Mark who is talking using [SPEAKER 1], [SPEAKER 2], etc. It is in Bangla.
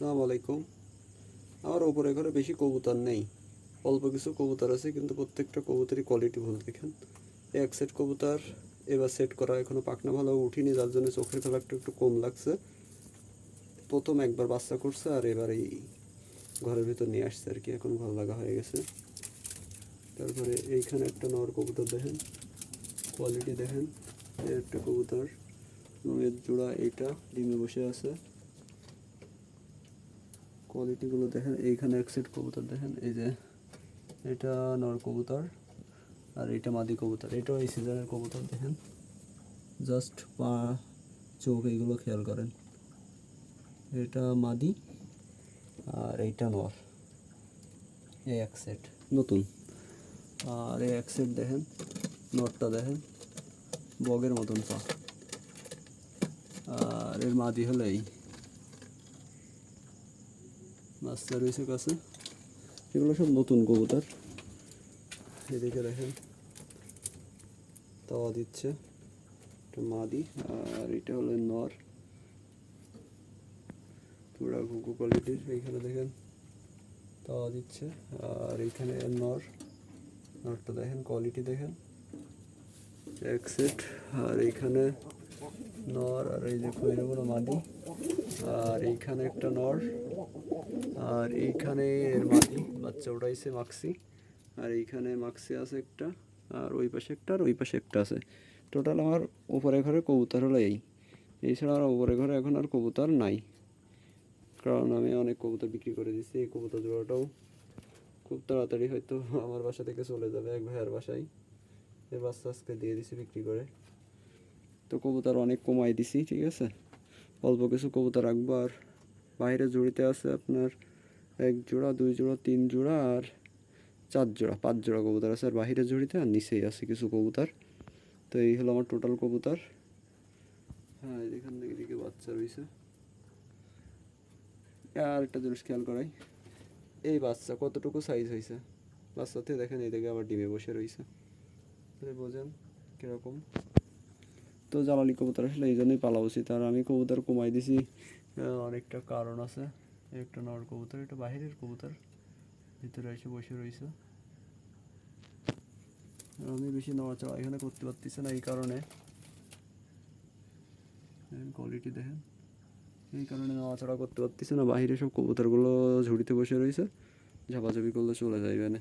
[SPEAKER 1] আসসালামু আলাইকুম। আমার ওপরে ঘরে বেশি কবুতর নেই। অল্প কিছু কবুতর আছে, কিন্তু প্রত্যেকটা কবুতরই কোয়ালিটি ভালো, দেখেন। এক সেট কবুতর, এবার সেট করা এখনও পাকনা ভালো উঠিনি, যার জন্য চোখের কালারটা একটু কম লাগছে। প্রথম একবার বাচ্চা করছে, আর এবার এই ঘরের ভিতর নিয়ে আসছে আর কি, এখন ভালো লাগা হয়ে গেছে। তারপরে এইখানে একটা নর কবুতর দেখেন কোয়ালিটি দেখেন একটা কবুতর এর জোড়া এইটা, ডিমে বসে আছে। কোয়ালিটিগুলো দেখেন, এইখানে এক সেট কবুতর দেখেন, এই যে এটা নর কবুতর আর এটা মাদি কবুতর। এটাও এই সিজনের কবুতর দেখেন। জাস্ট পা, চোখ এইগুলো খেয়াল করেন। এটা মাদি আর এইটা নর। এই এক সেট নতুন। আর এই এক দেখেন নটটা দেখেন, বগের মতন পা। আর এর মাদি হলো এই। বাচ্চা রয়েছে কাছে। এগুলো সব নতুন কবুতর। এদিকে দেখেন, তাওয়া দিচ্ছে। এটা মাদি আর এটা হলো নর। পুরা ঘুঘু কোয়ালিটির এইখানে দেখেন, তাওয়া দিচ্ছে। আর এইখানে নর। নরটা দেখেন কোয়ালিটি দেখেন। এক সেট আর এইখানে নর আর এই যে খৈরগুলো মাদি আর এইখানে একটা নর, আর এইখানে এর মাদি বাচ্চা উঠাইছে মাক্সি, আর এইখানে মাক্সি আছে একটা, আর ওই পাশে একটা, আর ওই পাশে একটা আছে। টোটাল আমার উপরে ঘরে কবুতর হলো এই। এছাড়া আর উপরে ঘরে এখন আর কবুতর নাই। কারণ আমি অনেক কবুতর বিক্রি করে দিচ্ছি এই কবুতর জোড়াটাও খুব তাড়াতাড়ি হয়তো আমার বাসা থেকে চলে যাবে এক ভাইয়ের বাসায়। এর বাচ্চা আজকে দিয়ে দিছি বিক্রি করে। তো কবুতর অনেক কমাই দিছি, ঠিক আছে? অল্প কিছু কবুতর রাখব আর বাইরে জুড়িতে আছে আপনার এক জোড়া, দুই জোড়া, তিন জোড়া আর চার জোড়া, পাঁচ জোড়া কবুতর আছে। আর বাহিরে জুড়িতে আর নিচেই আছে কিছু কবুতর। তো এই হলো আমার টোটাল কবুতর। হ্যাঁ এখান থেকে দিকে বাচ্চা রয়েছে। আর একটা জিনিস খেয়াল করাই। এই বাচ্চা কতটুকু সাইজ হয়েছে? বাচ্চাতে দেখেন এই দিকে আবার ডিমে বসে রয়েছে। বোঝেন কীরকম। তো জ্বালালি কবুতর আসলে এই জন্যই পালা উচিত। আর আমি কবুতর কমাই দিছি। অনেকটা কারণ আছে। একটা নর কবুতর এটা বাহিরের কবুতর। ভিতরে এসে বসে রয়েছে আমি বেশি নড়াচড়া এখানে করতে পারতেছি না এই কারণে। কোয়ালিটি দেখেন। এই কারণে নড়াচড়া করতে পারতেছি না। বাহিরে সব কবুতরগুলো ঝুড়িতে বসে রয়েছে ঝাপাঝাপি করলে চলে যাইবে না।